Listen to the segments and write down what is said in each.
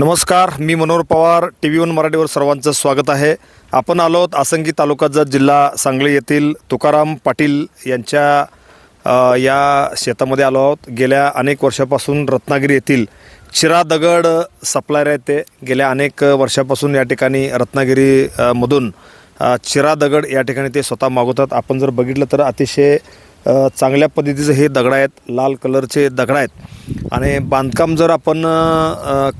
नमस्कार मी Manohar Pawar T V one मराठीवर सर्वांचं स्वागत आहे. आपण आलो आहोत आसंगी तालुक्याचा जिल्हा सांगली येथील तुकाराम पाटील यांच्या या शेतामध्ये आलो आहोत. गेल्या अनेक वर्षापासून रत्नागिरी येथील चिरा दगड सप्लायर आहे ते. गेल्या अनेक वर्षापासून या ठिकाणी रत्नागिरी मधून चिरा दगड या ठिकाणी ते स्वतः मागवतात. आपण जर बघितलं तर अतिशय चांगल्या पद्धतीचे हे दगड आहेत लाल कलरचे दगड आहेत. आणि बांधकाम जर आपण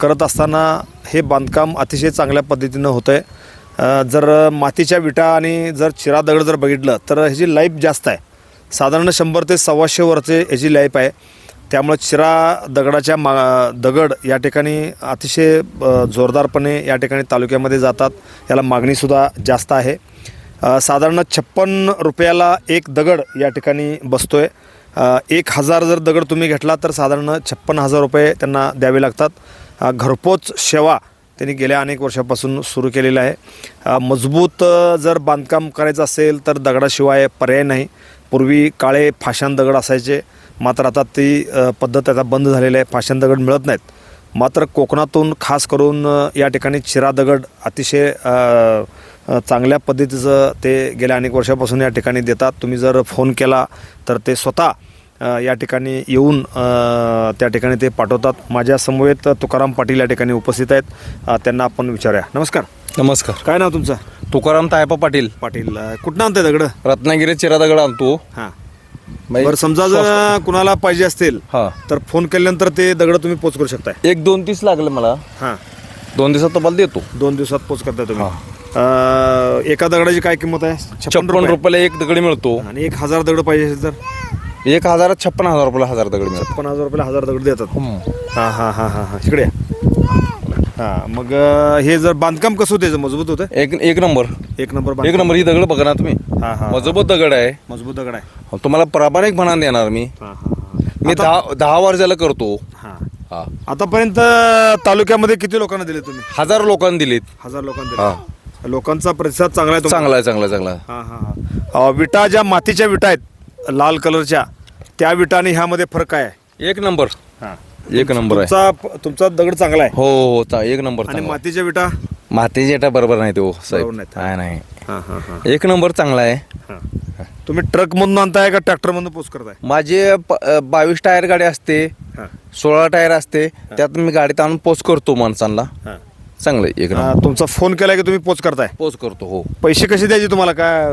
करत असताना हे बांधकाम अतिशय चांगल्या पद्धतीनं होतं आहे जर मातीच्या विटा आणि जर चिरा दगड जर बघितलं तर ह्याची लाईफ जास्त आहे. साधारण शंभर ते सव्वाशे वरचे ह्याची लाईफ आहे. त्यामुळे चिरा दगडाच्या मा दगड या ठिकाणी अतिशय जोरदारपणे या ठिकाणी तालुक्यामध्ये जातात. याला मागणीसुद्धा जास्त आहे. साधारण छप्पन रुपयाला एक दगड या ठिकाणी बसतो आहे एक हजार जर दगड तुम्ही घेतला तर साधारण छप्पन हजार रुपये त्यांना द्यावे लागतात. घरपोच सेवा त्यांनी गेल्या अनेक वर्षापासून सुरू केलेलं आहे. मजबूत जर बांधकाम करायचं असेल तर दगडाशिवाय पर्याय नाही. पूर्वी काळे फाशान दगड असायचे. मात्र आता ती पद्धत आता बंद झालेली आहे. फाशान दगड मिळत नाहीत. मात्र कोकणातून खास करून या ठिकाणी चिरा दगड अतिशय चांगल्या पद्धतीचं ते गेल्या अनेक वर्षापासून या ठिकाणी देतात. तुम्ही जर फोन केला तर ते स्वतः या ठिकाणी येऊन त्या ठिकाणी ते पाठवतात. माझ्या समवेत तुकाराम पाटील या ठिकाणी उपस्थित आहेत. त्यांना आपण विचारूया. नमस्कार. नमस्कार. काय नाव तुमचं? तुकाराम तायपा पाटील. पाटील. अ, कुठनं आणताय दगड? रत्नागिरी चिरादगड आणतो. हां. बाई- बरं समजा जर कुणाला पाहिजे असतील हा. तर फोन केल्यानंतर ते दगड तुम्ही पोच करू शकताय. एक दोन तीस लागलं मला. हां. दोन दिवसात तुम्हाला देतो. दोन दिवसात पोच करताय तुम्ही. अ, एका दगडाची काय किंमत आहे? छप्पन रुपयाला एक दगड मिळतो. आणि एक हजार दगड पाहिजे असेल तर? एक हजारात छप्पन हजार रुपयाला हजार दगड मिळतो छप्पन हजार रुपयाला हजार दगड देतात. हां हां हां हां हां. इकडे हां मग अ, हे जर बांधकाम कसं होतं याचं? मजबूत होतं? एक एक नंबर. एक नंबर एक. नंबर ही दगड बघा ना तुम्ही. हां हां मजबूत दगड आहे. मजबूत दगड आहे. तुम्हाला प्रामाणिक म्हणा देणार मी. हां हां मी दहा दहा वर्षाला करतो. हां. हा. आतापर्यंत तालुक्यामध्ये किती लोकांना दिले तुम्ही? हजार लोकांनी दिलीत. हजार लोकांना हा. दिले लोकांचा प्रतिसाद चांगला आहे तुम्हाला? चांगला आहे चांगला आहे, चांगला आहे. हां हां हां. अ, विटा ज्या मातीच्या विटा आहेत लाल कलरच्या त्या विटा आणि ह्यामध्ये फरक काय आहे? एक नंबर. हां. एक नंबर आहे. तुमचा तुमचा दगड चांगला आहे? हो हो चा- एक नंबर आणि चांगला आहे. मातीच्या विटा? मातीचे एटा बरोबर नाही तो बरोबर साहेब नाहीत. काय नाही. हां हां हां. एक नंबर चांगला आहे. हां. तुम्ही ट्रक मधून आणताय का ट्रॅक्टर मधून पोच करताय? माझे प- अ, बावीस टायर गाडी असते हां. सोळा टायर असते त्यात मी गाडीत आणून पोच करतो माणसांना. हां. चांगलं आहे, एक नंबर. तुमचा फोन केला की तुम्ही पोच करताय? पोच करतो हो. पैसे कसे द्यायचे तुम्हाला? काय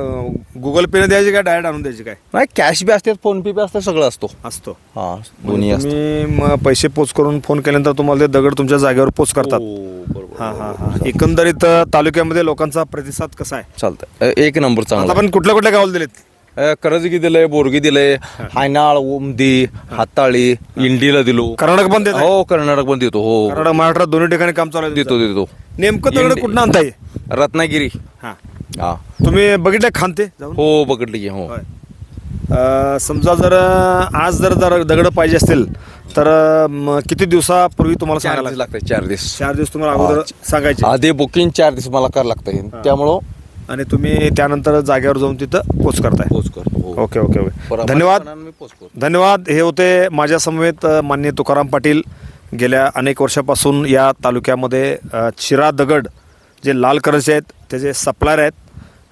गुगल पेने द्यायचे काय डायरेक्ट आणून द्यायचे काय? नाही कॅश बी असते फोन पे बी असते सगळं असतो. असतो. हा दोन्ही असतं तुम्ही मग पैसे पोच करून फोन केल्यानंतर तुम्हाला ते दगड तुमच्या जागेवर पोच करतात. हो, बरोबर. हां हां हां. एकंदरीत अ, तालुक्यामध्ये लोकांचा प्रतिसाद कसा आहे? चालतंय. अ, एक नंबर आता चांगला आपण कुठल्या कुठल्या गावाला दिलेत? करजगी दिलंय बोरगी दिलंय हायनाळ ओमदी हाताळी इंडीला दिलो कर्नाटक पण देत? हो कर्नाटक पण देतो हो कर्नाटक महाराष्ट्रात दोन्ही ठिकाणी काम चालू आहे देतो तुमचं? देतो नेमकं दगड इंडी- कुठं आणताय रत्नागिरी हां हा तुम्ही बघितलं जाऊन हो पकडली की हो होय. अ, समजा जर आज जर जर दगड पाहिजे असतील तर म, किती दिवसापूर्वी तुम्हाला चार सांगायला दिवस लागतं? लागतात चार दिवस चार दिवस तुम्हाला अगोदर. सांगायचे आधी बुकिंग चार दिवस मला करावं लागतं त्यामुळं आणि तुम्ही त्यानंतर जागेवर जाऊन तिथं पोच करताय. पोच करतो हो. Okay okay okay. धन्यवाद. मी पोच करतो. धन्यवाद. हे होते माझ्या समवेत अ, माननीय तुकाराम पाटील. गेल्या अनेक वर्षापासून या तालुक्यामध्ये अ, चिरा दगड जे लाल कलरचे आहेत त्याचे सप्लायर आहेत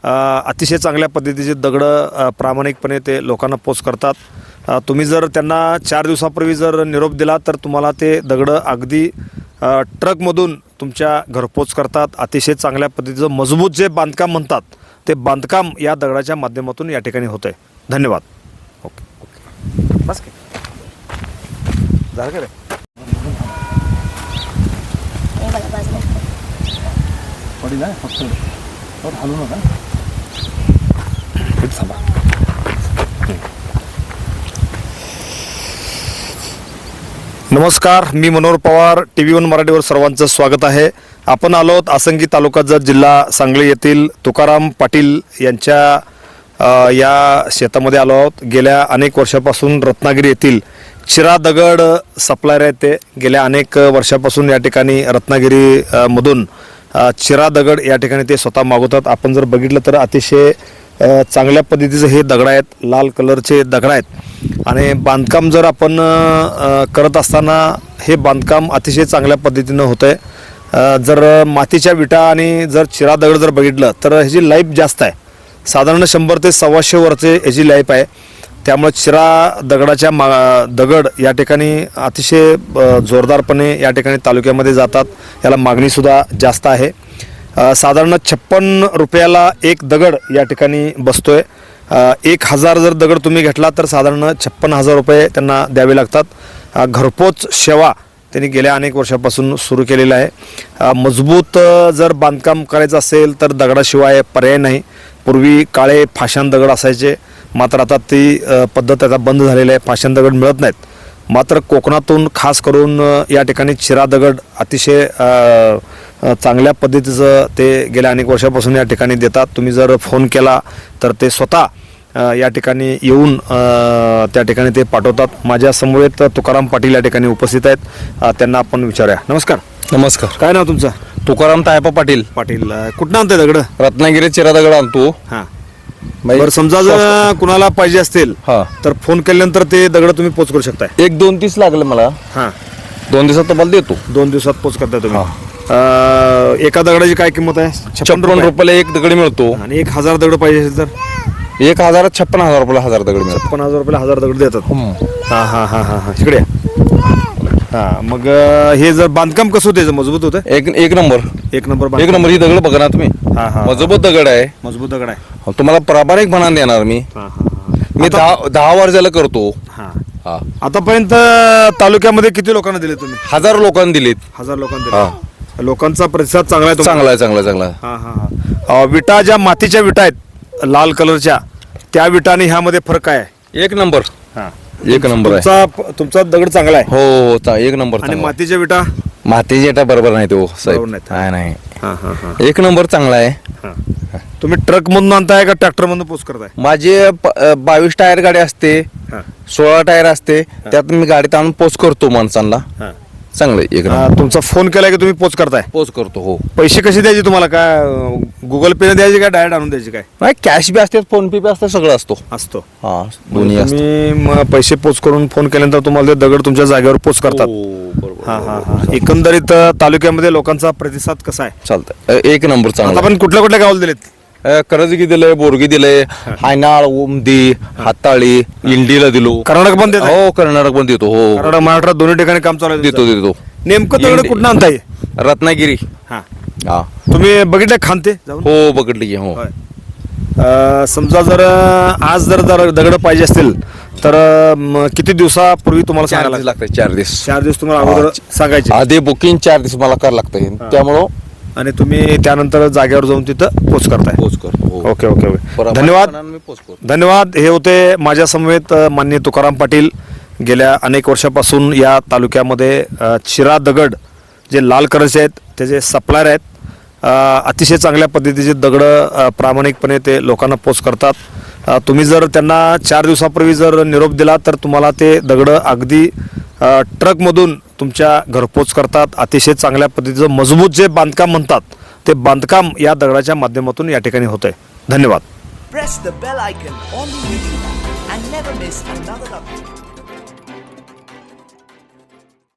अ, अतिशय चांगल्या पद्धतीचे दगडं अ, प्रामाणिकपणे ते लोकांना पोच करतात. तुम्ही जर त्यांना चार दिवसापूर्वी जर निरोप दिला तर तुम्हाला ते दगडं अगदी ट्रकमधून तुमच्या घरपोच करतात. अतिशय चांगल्या पद्धतीचं मजबूत जे बांधकाम म्हणतात ते बांधकाम या दगडाच्या माध्यमातून या ठिकाणी होतं आहे धन्यवाद. ओके. ओके बस झालं का रे? फक्त हलू नका. थांबा. नमस्कार मी Manohar Pawar T V one मराठीवर सर्वांचं स्वागत आहे. आपण आलो आहोत आसंगी तालुक्याचा जिल्हा सांगली येथील तुकाराम पाटील यांच्या या शेतामध्ये आलो आहोत. गेल्या अनेक वर्षापासून रत्नागिरी येथील चिरा दगड सप्लायर आहेत ते. गेल्या अनेक वर्षापासून या ठिकाणी रत्नागिरी मधून चिरा दगड या ठिकाणी ते स्वतः मागवतात. आपण जर बघितलं तर अतिशय चांगल्या पद्धतीचं हे दगड आहेत. लाल कलरचे दगड आहेत. आणि बांधकाम जर आपण करत असताना हे बांधकाम अतिशय चांगल्या पद्धतीनं होतं आहे जर मातीच्या विटा आणि जर चिरा दगड जर बघितलं तर ह्याची लाईफ जास्त आहे साधारण शंभर ते सव्वाशे वरचे ह्याची लाईफ आहे त्यामुळे चिरा दगडाच्या मा दगड या ठिकाणी अतिशय जोरदारपणे या ठिकाणी तालुक्यामध्ये जातात. याला मागणीसुद्धा जास्त आहे. साधारण छप्पन रुपयाला एक दगड या ठिकाणी बसतो आहे एक हजार जर दगड तुम्ही घेतला तर साधारण छप्पन हजार रुपये त्यांना द्यावे लागतात. घरपोच सेवा त्यांनी गेल्या अनेक वर्षापासून सुरू केलेलं आहे. मजबूत जर बांधकाम करायचं असेल तर दगडाशिवाय पर्याय नाही. पूर्वी काळे फाशान दगड असायचे. मात्र आता ती पद्धत आता बंद झालेली आहे. फाशान दगड मिळत नाहीत. मात्र कोकणातून खास करून या ठिकाणी चिरा दगड अतिशय चांगल्या पद्धतीचं ते गेल्या अनेक वर्षापासून या ठिकाणी देतात. तुम्ही जर फोन केला तर ते स्वतः या ठिकाणी येऊन त्या ठिकाणी ते पाठवतात. माझ्या समवेत तुकाराम पाटील या ठिकाणी उपस्थित आहेत. त्यांना आपण विचारूया. नमस्कार. नमस्कार. काय नाव तुमचं? तुकाराम तायपा पाटील. पाटील कुठनं आणताय दगड? रत्नागिरी चिरा दगड आणतो. हां. बरं समजा जर कुणाला पाहिजे असतील हा. तर फोन केल्यानंतर ते दगड तुम्ही पोच करू शकताय. एक दोन तीस लागलं मला. हां. दोन दिवसात तुम्हाला देतो. दोन दिवसात पोच करताय तुम्ही. अ, एका दगडाची काय किंमत आहे? छप्पन रुपयाला एक दगड मिळतो. आणि एक हजार दगड पाहिजे असेल तर? एक हजार छप्पन हजार रुपयाला हजार दगड मिळतो पण हजार रुपयाला हजार दगड देतात. हा हा हा हा हा. इकडे हा मग अ, हे जर बांधकाम कसं होतं याचं? मजबूत होतं एक एक नंबर. एक नंबर एक बांधकाम. नंबर ही दगड बघा ना तुम्ही. हा हा. मजबूत दगड आहे. मजबूत दगड आहे. तुम्हाला प्रामाणिक म्हणा देणार मी. हा हा मी दहा दहा वर्षाला करतो. हा. हा. आतापर्यंत तालुक्यामध्ये किती लोकांना दिले तुम्ही? हजार लोकांनी दिलीत. हजार लोकांना हा. दिले लोकांचा प्रतिसाद चांगला आहे तुम्हाला? चांगला आहे चांगला आहे, चांगला आहे. हा हा हा. अ, विटा ज्या मातीच्या विटा आहेत लाल कलरच्या त्या विटा आणि ह्यामध्ये फरक काय आहे? एक नंबर. एक नंबर आहे. तुमचा तुमचा दगड चांगला आहे. हो हो चा- एक नंबर आणि चांगला. मातीच्या विटा? मातीचे बरोबर नाही तो बरोबर साहेब. नाहीत. नाही नाही. हा हा हा. एक नंबर चांगला आहे. हा. तुम्ही ट्रक मधून आणताय का ट्रॅक्टर मधून पोच करताय? माझे प- अ, बावीस टायर गाडी असते हा. सोळा टायर असते त्यात मी गाडीत आणून पोच करतो माणसांना. हा. चांगलं आहे, एक तुमचा फोन केला की तुम्ही पोच करताय? पोच करतो हो. पैसे कसे द्यायचे तुम्हाला? काय गुगल पे ने द्यायचे काय डायरेक्ट आणून द्यायचे काय? नाही कॅश बी असते फोन पे बी असते सगळं असतो. असतो. हा दोन्ही असतं. तुम्ही म- पैसे पोच करून फोन केल्यानंतर तुम्हाला ते दगड तुमच्या जागेवर पोच करतात. हो, बरोबर. हा हा हा. एकंदरीत अ, तालुक्यामध्ये लोकांचा प्रतिसाद कसा आहे? चालतंय. अ, एक नंबर आता चांगला आपण कुठल्या कुठल्या गावाला दिलेत? करजगी दिलंय बोरगी दिलंय हायनाळ उमदी हाताळी इंडीला दिलो कर्नाटक पण देत हो कर्नाटक पण देतो हो कर्नाटक महाराष्ट्रात दोन्ही ठिकाणी काम चालू आहे देतो. देतो नेमकं दगड इंडी- कुठं आणताय रत्नागिरी हा हा तुम्ही बघितलं खानते जाऊन हो बघितली की हो होय. अ, समजा जर आज जर जर दगड पाहिजे असतील तर म, किती दिवसापूर्वी तुम्हाला चार सांगायला दिवस लागतं? लागतात चार दिवस चार दिवस तुम्हाला अगोदर सांगायचे आधी बुकिंग चार दिवस मला करावं लागतं त्यामुळं आणि तुम्ही त्यानंतर जागेवर जाऊन तिथं पोच करताय. पोच करतो हो. ओके ओके ओके बरोबर. धन्यवाद. मी पोच करतो. धन्यवाद. हे होते माझ्या समवेत अ, माननीय तुकाराम पाटील. गेल्या अनेक वर्षापासून या तालुक्यामध्ये अ, चिरा दगड जे लाल कलरचे आहेत त्याचे सप्लायर आहेत अ, अतिशय चांगल्या पद्धतीचे दगडं अ, प्रामाणिकपणे ते लोकांना पोच करतात. अ, तुम्ही जर त्यांना चार दिवसापूर्वी जर निरोप दिला तर तुम्हाला ते दगडं अगदी अ, ट्रकमधून तुमच्या घरपोच करतात अतिशय चांगल्या पद्धतीचं मजबूत जे बांधकाम म्हणतात ते बांधकाम या दगडाच्या माध्यमातून या ठिकाणी होत आहे धन्यवाद